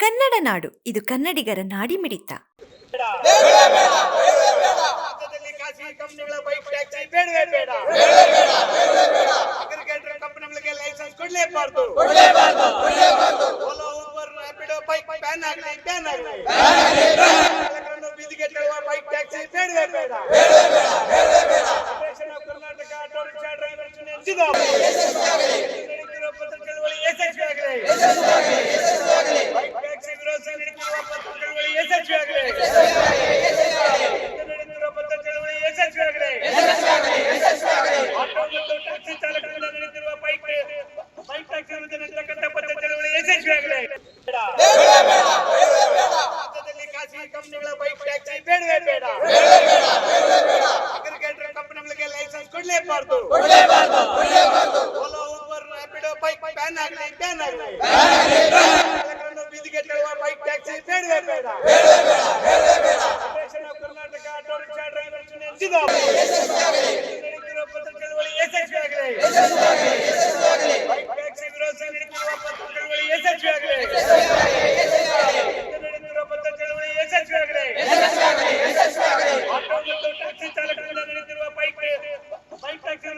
ಕನ್ನಡ ನಾಡು, ಇದು ಕನ್ನಡಿಗರ ನಾಡಿ ಮಿಡಿತ ಲೈಸೆನ್ಸ್ ಕೊಡ್ಲೇಬಾರ್ದು ಬೈಕ್ ಆಗಲಿ ಆಗಲಿ ಟ್ಯಾಕ್ಸಿ ಬೇಡವೇ ಬೇಡ ಕರ್ನಾಟಕ ಆಟೋ ರಿಕ್ಷಾ ಡ್ರೈವರ್ಸ್ ಚಳವಳಿ ಯಶಸ್ವಿಯಾಗಲಿ ಬೈಕ್ ಟ್ಯಾಕ್ಸಿ ವಿರೋಧ ನಡೆಯುತ್ತಿರುವ ಪತ್ರ ಚಳವಳಿ ಯಶಸ್ವಿಯಾಗಲಿ ನಡೆಯುತ್ತಿರುವ ಪತ್ರ ಚಳವಳಿ ಯಶಸ್ವಿಯಾಗಲಿ ಆಟೋ ಮತ್ತು ಟ್ಯಾಕ್ಸಿ ಚಾಲಕರಿಂದ ನಡೆಯುತ್ತಿರುವ ಬೈಕ್ ಬೈಕ್ ಟ್ಯಾಕ್ಸಿ ವಿರುದ್ಧ ನಡೆಸತಕ್ಕಂಥ ಪತ್ರ ಚಳವಳಿ ಯಶಸ್ವಿಯಾಗಲಿ ರಾಜ್ಯದಲ್ಲಿ ಖಾಸಗಿ ಕಂಪನಿಗಳ ಬೈಕ್ ಟ್ಯಾಕ್ಸಿ ಬೇಡವೇ ಬೇಡ ಅಗ್ರಿಕಲ್ಚರ್ ಕಂಪನಿಗಳಿಗೆ license ಕೊಡ್ಲೇಬಾರ್ದು. Ola Uber Rapido bike ban ಆಗಲಿ ಬ್ಯಾನ್ ಆಗಲಿ. ಚಾಲಕರನ್ನು ಬೀದಿಗೆ ತಳ್ಳುವ ಬೈಕ್ ಟ್ಯಾಕ್ಸಿ ಬೇಡವೇ ಬೇಡ. ಬೇಡ federation of Karnataka auto rickshaw drivers union ಜಿಂದಾಬಾದ್. ನಡೆಯುತ್ತಿರುವ ಪತ್ರ ಚಳವಳಿ ಯಶಸ್ವಿಯಾಗಲಿ. ಬೈಕ್ ಟ್ಯಾಕ್ಸಿ ವಿರೋಧ ನಡೆಯುತ್ತಿರುವ ಪತ್ರ ಚಳವಳಿ ಯಶಸ್ವಿಯಾಗಲಿ. ನಡೆಯುತ್ತಿರುವ ಪತ್ರ ಚಳವಳಿ ಯಶಸ್ವಿಯಾಗಲಿ. ಆಟೋ ಮತ್ತು ಟ್ಯಾಕ್ಸಿ ಚಾಲಕರಿಂದ ನಡೆಯುತ್ತಿರುವ ಬೈಕ್ ಬೈಕ್ ಟ್ಯಾಕ್ಸಿ ವಿರುದ್ಧ ನಡೆಸತಕ್ಕಂಥ ಪತ್ರ ಚಳವಳಿ ಯಶಸ್ವಿಯಾಗಲಿ